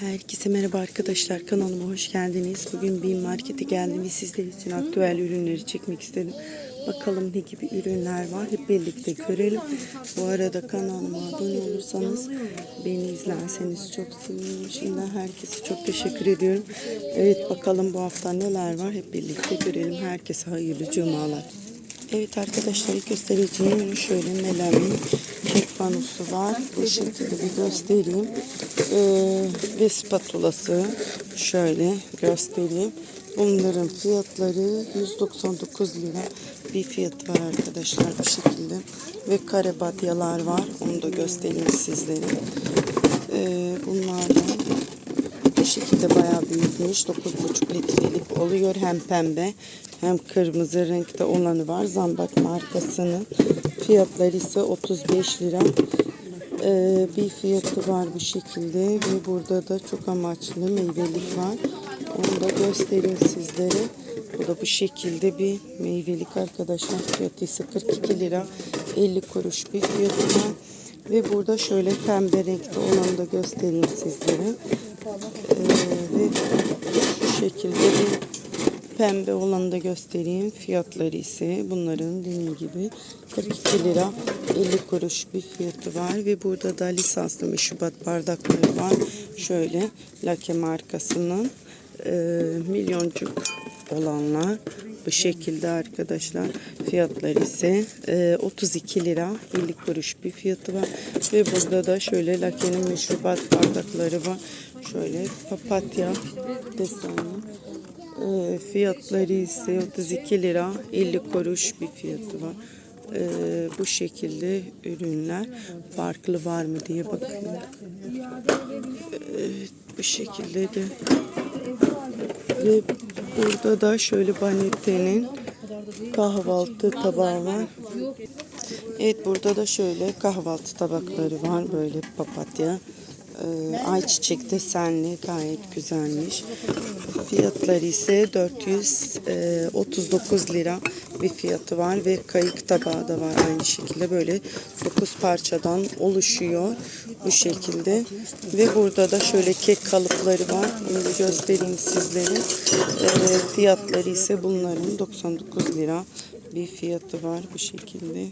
Herkese merhaba arkadaşlar kanalıma hoş geldiniz. Bugün bir markete geldim ve sizler için aktüel ürünleri çekmek istedim. Bakalım ne gibi ürünler var hep birlikte görelim. Bu arada kanalıma abone olursanız beni izlerseniz çok sevinirim. Şimdi herkese çok teşekkür ediyorum. Evet bakalım bu hafta neler var hep birlikte görelim. Herkese hayırlı cumalar. Evet arkadaşlar göstereceğim şöyle melamin kek panosu var. Bu şekilde bir göstereyim. Ee, ve spatulası şöyle göstereyim. Bunların fiyatları 199 lira bir fiyat var arkadaşlar bu şekilde. Ve kare badyalar var. Onu da göstereyim sizlere. Ee, bunlardan bu şekilde bayağı büyükmüş. 9,5 litrelik oluyor. Hem pembe hem kırmızı renkte olanı var. Zambak markasının fiyatları ise 35 lira. Ee, bir fiyatı var bu şekilde ve burada da çok amaçlı meyvelik var. Onu da göstereyim sizlere. Bu da bu şekilde bir meyvelik arkadaşlar. Fiyatı ise 42 lira 50 kuruş bir fiyatı var. Ve burada şöyle pembe renkte olanı da göstereyim sizlere. Ee, ve şu şekilde bir pembe olanı da göstereyim. Fiyatları ise bunların dediğim gibi 42 lira 50 kuruş bir fiyatı var. Ve burada da lisanslı meşrubat bardakları var. Şöyle Lake markasının e, milyoncuk olanlar bu şekilde arkadaşlar fiyatları ise e, 32 lira 50 kuruş bir fiyatı var ve burada da şöyle Lake'nin meşrubat bardakları var şöyle papatya desenli e, fiyatları ise 32 lira 50 kuruş bir fiyatı var e, bu şekilde ürünler farklı var mı diye bakıyorum e, bu şekilde de ve burada da şöyle Banette'nin kahvaltı tabağı var. Evet burada da şöyle kahvaltı tabakları var. Böyle papatya. Ee, ayçiçek desenli gayet güzelmiş. Fiyatları ise 439 lira bir fiyatı var ve kayık tabağı da var aynı şekilde. Böyle 9 parçadan oluşuyor bu şekilde. Ve burada da şöyle kek kalıpları var. Bunu da göstereyim sizlere. Ee, fiyatları ise bunların 99 lira bir fiyatı var bu şekilde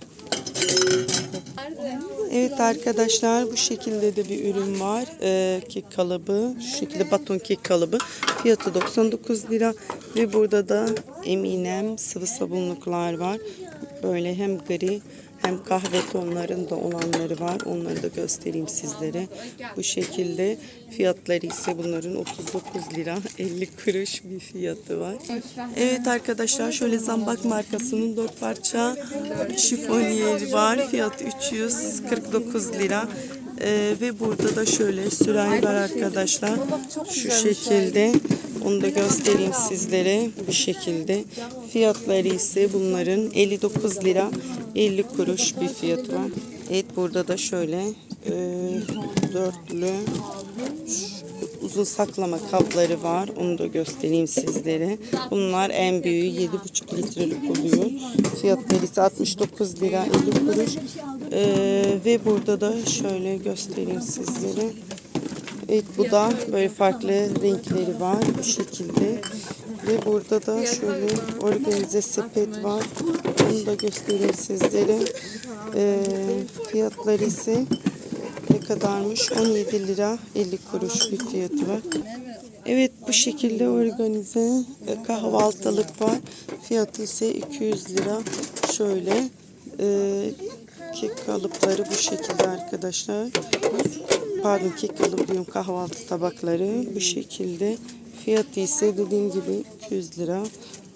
Evet arkadaşlar bu şekilde de bir ürün var. Ee, kek kalıbı. Şu şekilde baton kek kalıbı. Fiyatı 99 lira. Ve burada da Eminem sıvı sabunluklar var. Böyle hem gri hem kahve tonlarında olanları var. Onları da göstereyim sizlere. Bu şekilde fiyatları ise bunların 39 lira 50 kuruş bir fiyatı var. Evet arkadaşlar şöyle Zambak markasının 4 parça şifoniyer var. Fiyatı 349 lira. Ee, ve burada da şöyle sürahi var arkadaşlar. Şu şekilde. Onu da göstereyim sizlere. Bu şekilde. Fiyatları ise bunların 59 lira 50 kuruş bir fiyatı var. Evet burada da şöyle e, dörtlü uzun saklama kapları var. Onu da göstereyim sizlere. Bunlar en büyüğü 7,5 litrelik oluyor. Fiyatları ise 69 lira 50 kuruş. Ee, ve burada da şöyle göstereyim sizlere. Evet bu da böyle farklı renkleri var bu şekilde. Ve burada da şöyle organize sepet var. Onu da göstereyim sizlere. Ee, fiyatları ise ne kadarmış? 17 lira 50 kuruş bir fiyatı var. Evet bu şekilde organize e, kahvaltılık var. Fiyatı ise 200 lira. Şöyle e, kek kalıpları bu şekilde arkadaşlar. Pardon kek kalıp diyorum kahvaltı tabakları bu şekilde. Fiyatı ise dediğim gibi 200 lira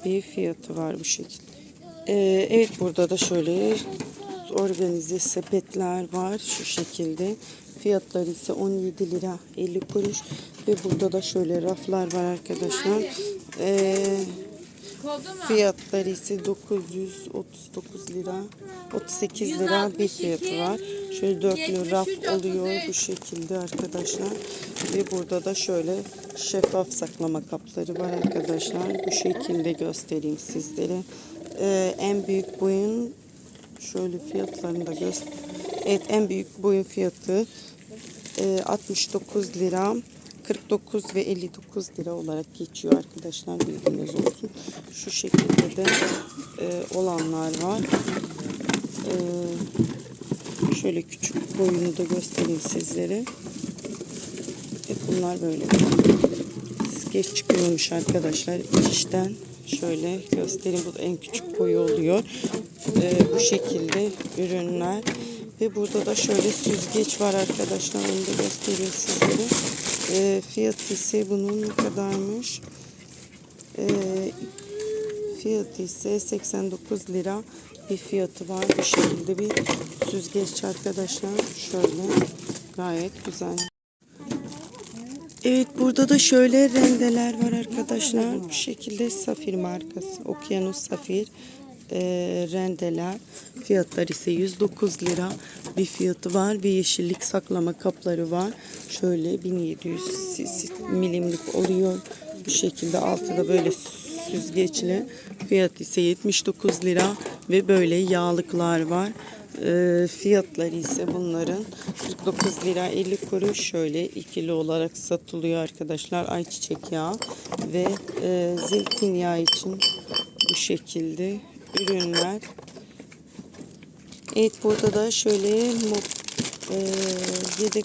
bir fiyatı var bu şekilde. E, evet burada da şöyle organize sepetler var şu şekilde. Fiyatları ise 17 lira 50 kuruş ve burada da şöyle raflar var arkadaşlar. Ee, fiyatları ise 939 lira 38 lira bir fiyatı var. Şöyle dörtlü raf oluyor bu şekilde arkadaşlar. Ve burada da şöyle şeffaf saklama kapları var arkadaşlar. Bu şekilde göstereyim sizlere. Ee, en büyük boyun Şöyle fiyatlarını da göster. Evet en büyük boyun fiyatı e, 69 lira 49 ve 59 lira olarak geçiyor arkadaşlar bilginiz olsun. Şu şekilde de e, olanlar var. E, şöyle küçük boyunu da göstereyim sizlere. Hep bunlar böyle. Geç çıkıyormuş arkadaşlar işten. Şöyle göstereyim. Bu da en küçük boyu oluyor. Ee, bu şekilde ürünler. Ve burada da şöyle süzgeç var arkadaşlar. Onu da göstereyim sizlere. Ee, fiyatı ise bunun ne kadarmış? Ee, fiyatı ise 89 lira bir fiyatı var. Bu şekilde bir süzgeç arkadaşlar. Şöyle gayet güzel. Evet burada da şöyle rendeler var arkadaşlar. Bu şekilde Safir markası. Okyanus Safir e, rendeler. Fiyatlar ise 109 lira bir fiyatı var. Bir yeşillik saklama kapları var. Şöyle 1700 milimlik oluyor. Bu şekilde altıda böyle süzgeçli. Fiyat ise 79 lira ve böyle yağlıklar var. E, fiyatları ise bunların 49 lira 50 kuruş şöyle ikili olarak satılıyor arkadaşlar ayçiçek yağı ve e, zeytinyağı için bu şekilde ürünler. Evet burada da şöyle e, yedek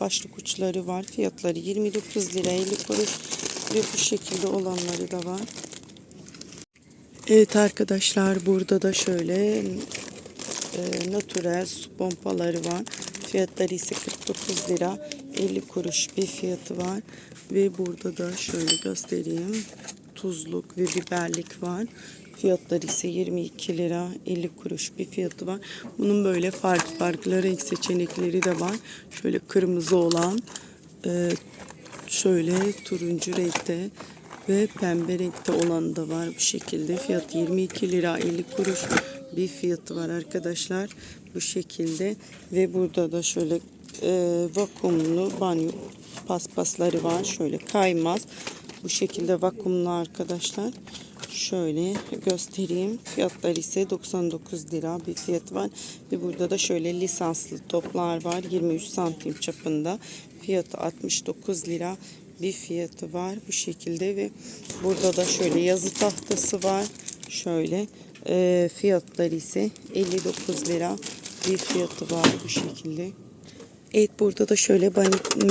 başlık uçları var. Fiyatları 29 lira 50 kuruş ve bu şekilde olanları da var. Evet arkadaşlar burada da şöyle e, natürel su pompaları var. Fiyatları ise 49 lira 50 kuruş bir fiyatı var. Ve burada da şöyle göstereyim. Tuzluk ve biberlik var. Fiyatları ise 22 lira 50 kuruş bir fiyatı var. Bunun böyle farklı farklı renk seçenekleri de var. Şöyle kırmızı olan e, şöyle turuncu renkte ve pembe renkte olan da var bu şekilde. Fiyat 22 lira 50 kuruş bir fiyatı var arkadaşlar. Bu şekilde ve burada da şöyle e, vakumlu banyo paspasları var. Şöyle kaymaz. Bu şekilde vakumlu arkadaşlar. Şöyle göstereyim. Fiyatları ise 99 lira bir fiyat var. Ve burada da şöyle lisanslı toplar var. 23 santim çapında. Fiyatı 69 lira bir fiyatı var bu şekilde ve burada da şöyle yazı tahtası var. Şöyle e, fiyatları ise 59 lira bir fiyatı var bu şekilde. Evet burada da şöyle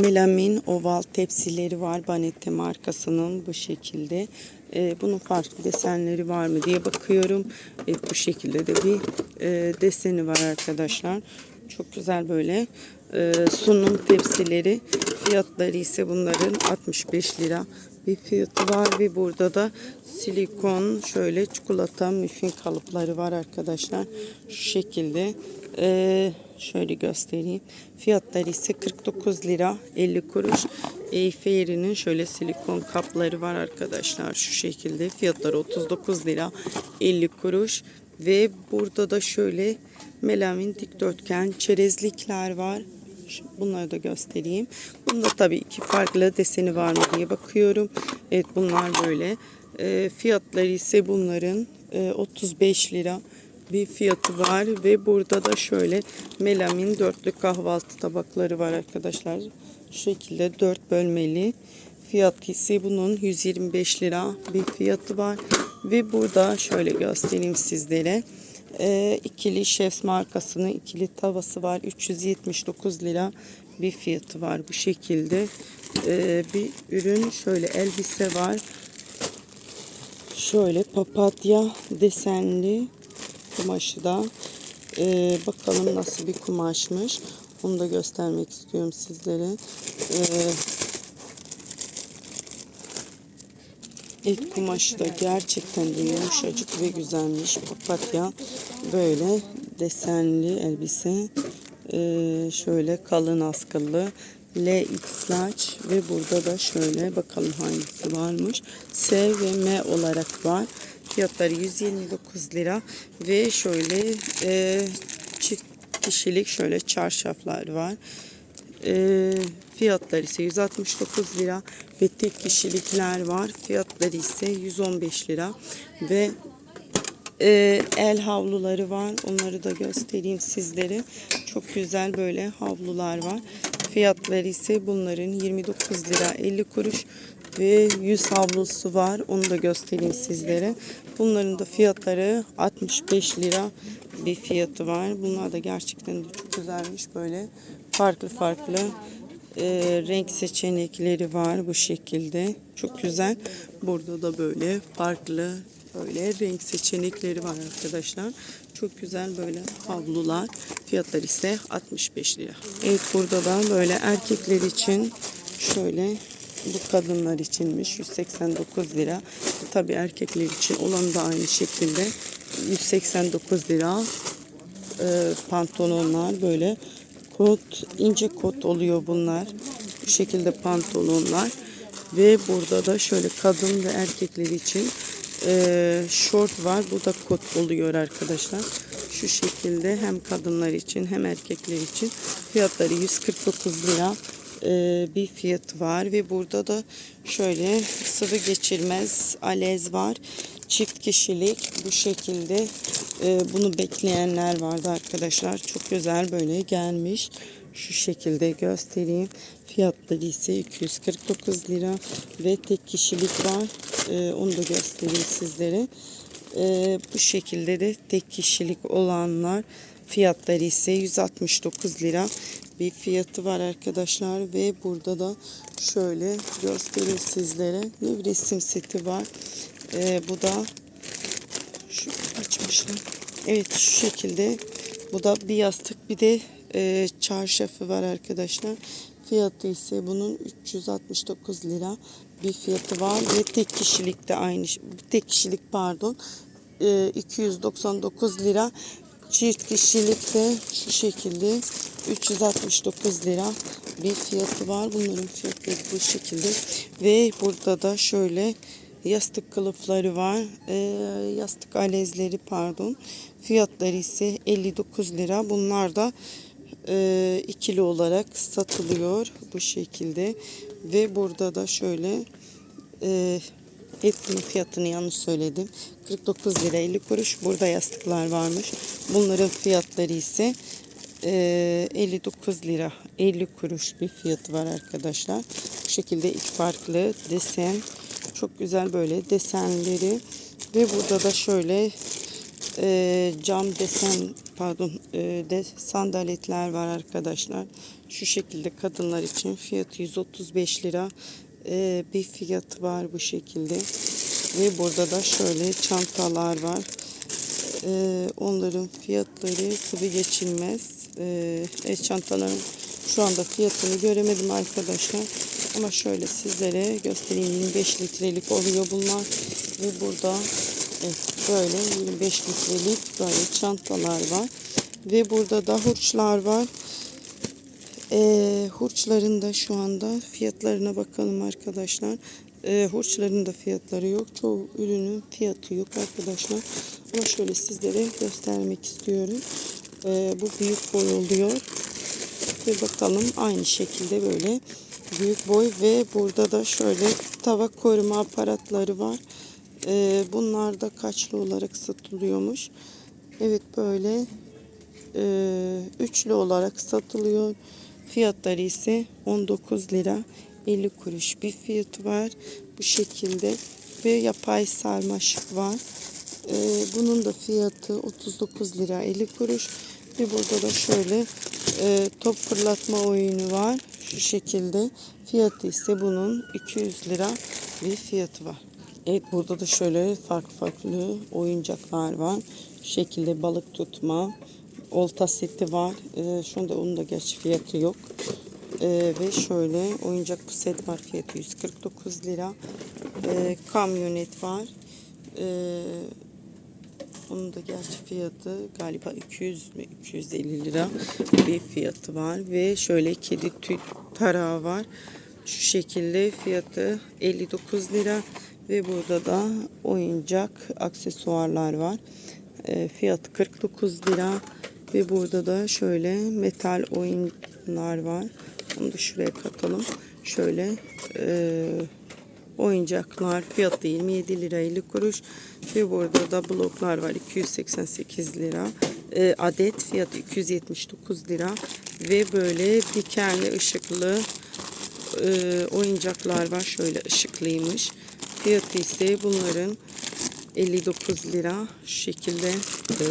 melamin oval tepsileri var. Banette markasının bu şekilde. Ee, bunun farklı desenleri var mı diye bakıyorum. Evet bu şekilde de bir e, deseni var arkadaşlar. Çok güzel böyle e, sunum tepsileri. Fiyatları ise bunların 65 lira bir fiyatı var ve burada da silikon şöyle çikolata müfin kalıpları var arkadaşlar. Şu şekilde. Ee, şöyle göstereyim. Fiyatları ise 49 lira 50 kuruş. Eyferi'nin şöyle silikon kapları var arkadaşlar. Şu şekilde. Fiyatları 39 lira 50 kuruş. Ve burada da şöyle melamin dikdörtgen çerezlikler var. Bunları da göstereyim. Bunda tabii iki farklı deseni var mı diye bakıyorum. Evet bunlar böyle. E, fiyatları ise bunların e, 35 lira bir fiyatı var ve burada da şöyle melamin dörtlü kahvaltı tabakları var arkadaşlar. Şu şekilde dört bölmeli. Fiyat ise bunun 125 lira bir fiyatı var ve burada şöyle göstereyim sizlere. Ee, ikili şef markasının ikili tavası var. 379 lira bir fiyatı var bu şekilde. Ee, bir ürün şöyle elbise var. Şöyle papatya desenli kumaşı da. Ee, bakalım nasıl bir kumaşmış. Onu da göstermek istiyorum sizlere. Ee, İlk kumaşı da gerçekten de yumuşacık ve güzelmiş. Papatya böyle desenli elbise. Ee, şöyle kalın askılı. LX large ve burada da şöyle bakalım hangisi varmış. S ve M olarak var. Fiyatları 129 lira ve şöyle e, çift kişilik şöyle çarşaflar var. E, fiyatları ise 169 lira ve tek kişilikler var. Fiyatları ise 115 lira ve e, el havluları var. Onları da göstereyim sizlere. Çok güzel böyle havlular var. Fiyatları ise bunların 29 lira 50 kuruş ve 100 havlusu var. Onu da göstereyim sizlere. Bunların da fiyatları 65 lira bir fiyatı var. Bunlar da gerçekten de çok güzelmiş. Böyle farklı farklı e, renk seçenekleri var bu şekilde. Çok güzel. Burada da böyle farklı böyle renk seçenekleri var arkadaşlar. Çok güzel böyle havlular. Fiyatlar ise 65 lira. Evet burada da böyle erkekler için şöyle bu kadınlar içinmiş 189 lira. Tabi erkekler için olan da aynı şekilde 189 lira e, pantolonlar böyle kot ince kot oluyor bunlar. Bu şekilde pantolonlar ve burada da şöyle kadın ve erkekler için e, short var. Bu da kot oluyor arkadaşlar. Şu şekilde hem kadınlar için hem erkekler için fiyatları 149 lira e, bir fiyatı var ve burada da şöyle sıvı geçirmez alez var. Çift kişilik bu şekilde e, bunu bekleyenler vardı arkadaşlar. Çok güzel böyle gelmiş. Şu şekilde göstereyim. Fiyatları ise 249 lira ve tek kişilik var. E, onu da göstereyim sizlere. Bu şekilde de tek kişilik olanlar fiyatları ise 169 lira bir fiyatı var arkadaşlar ve burada da şöyle göstereyim sizlere bir resim seti var. E, bu da şu açmışlar. Evet şu şekilde. Bu da bir yastık bir de e, çarşafı var arkadaşlar. Fiyatı ise bunun 369 lira bir fiyatı var ve tek kişilik de aynı tek kişilik pardon e, 299 lira çift kişilik de şu şekilde 369 lira bir fiyatı var. Bunların fiyatları bu şekilde ve burada da şöyle yastık kılıfları var. E, yastık alezleri pardon. Fiyatları ise 59 lira. Bunlar da e, ikili olarak satılıyor bu şekilde. Ve burada da şöyle e, hepsinin fiyatını yanlış söyledim. 49 lira 50 kuruş. Burada yastıklar varmış. Bunların fiyatları ise e, 59 lira 50 kuruş bir fiyatı var arkadaşlar. Bu şekilde iki farklı desen çok güzel böyle desenleri ve burada da şöyle e, cam desen pardon e, de sandaletler var arkadaşlar. Şu şekilde kadınlar için fiyatı 135 lira e, bir fiyatı var bu şekilde. Ve burada da şöyle çantalar var. E, onların fiyatları sıvı geçilmez. E, evet, çantaların şu anda fiyatını göremedim arkadaşlar. Ama şöyle sizlere göstereyim. 25 litrelik oluyor bunlar. Ve burada böyle 25 litrelik böyle çantalar var. Ve burada da hurçlar var. E, hurçların da şu anda fiyatlarına bakalım arkadaşlar. E, hurçların da fiyatları yok. Çoğu ürünün fiyatı yok arkadaşlar. Ama şöyle sizlere göstermek istiyorum. E, bu büyük boy oluyor. Ve bakalım aynı şekilde böyle büyük boy ve burada da şöyle tava koruma aparatları var. Ee, bunlar da kaçlı olarak satılıyormuş. Evet böyle e, üçlü olarak satılıyor. Fiyatları ise 19 lira 50 kuruş bir fiyatı var. Bu şekilde ve yapay sarmaşık var. Ee, bunun da fiyatı 39 lira 50 kuruş. Ve burada da şöyle e, top fırlatma oyunu var. Şu şekilde. Fiyatı ise bunun 200 lira bir fiyatı var. Evet burada da şöyle farklı farklı oyuncaklar var. Şu şekilde balık tutma, olta seti var. Ee, şu anda onun da gerçi fiyatı yok. Ee, ve şöyle oyuncak bu set var fiyatı 149 lira. Ee, kamyonet var. Ee, onun da gerçi fiyatı galiba 200 mi 250 lira bir fiyatı var ve şöyle kedi tüy tarağı var. Şu şekilde fiyatı 59 lira ve burada da oyuncak aksesuarlar var. E, fiyatı 49 lira ve burada da şöyle metal oyunlar var. Onu da şuraya katalım. Şöyle e, oyuncaklar fiyatı 27 lira 50 kuruş ve burada da bloklar var 288 lira e, adet fiyatı 279 lira ve böyle dikenli ışıklı e, oyuncaklar var. Şöyle ışıklıymış. Fiyatı ise bunların 59 lira şekilde e,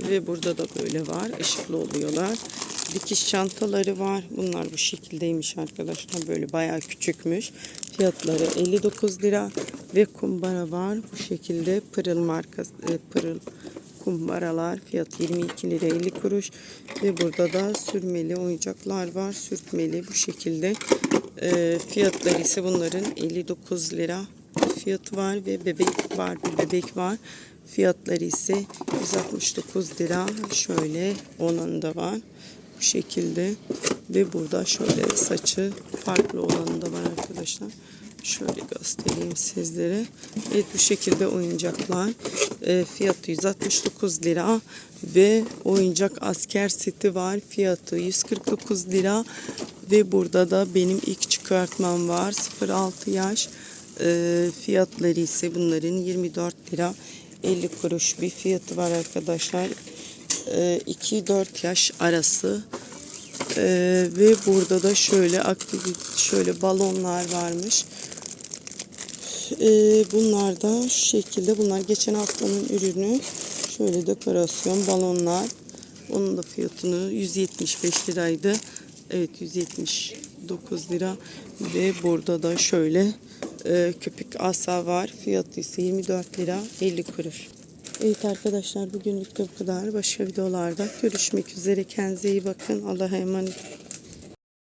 ve burada da böyle var. Işıklı oluyorlar. Dikiş çantaları var. Bunlar bu şekildeymiş arkadaşlar. Böyle bayağı küçükmüş. Fiyatları 59 lira ve kumbara var. Bu şekilde pırıl markası e, pırıl kumbaralar fiyat 22 lira 50 kuruş ve burada da sürmeli oyuncaklar var sürtmeli bu şekilde E, fiyatları ise bunların 59 lira fiyatı var ve bebek var bir bebek var fiyatları ise 169 lira şöyle onun da var bu şekilde ve burada şöyle saçı farklı olanı da var arkadaşlar Şöyle göstereyim sizlere. Evet bu şekilde oyuncaklar. E, fiyatı 169 lira ve oyuncak asker seti var. Fiyatı 149 lira ve burada da benim ilk çıkartmam var. 0-6 yaş. E, fiyatları ise bunların 24 lira 50 kuruş bir fiyatı var arkadaşlar. E, 2-4 yaş arası ee, ve burada da şöyle aktivite şöyle balonlar varmış. Ee, bunlar da şu şekilde bunlar geçen haftanın ürünü. Şöyle dekorasyon balonlar. Onun da fiyatını 175 liraydı. Evet 179 lira ve burada da şöyle e, köpük asa var. Fiyatı ise 24 lira 50 kuruş. Evet arkadaşlar bugünlük de bu kadar. Başka videolarda görüşmek üzere. Kendinize iyi bakın. Allah'a emanet.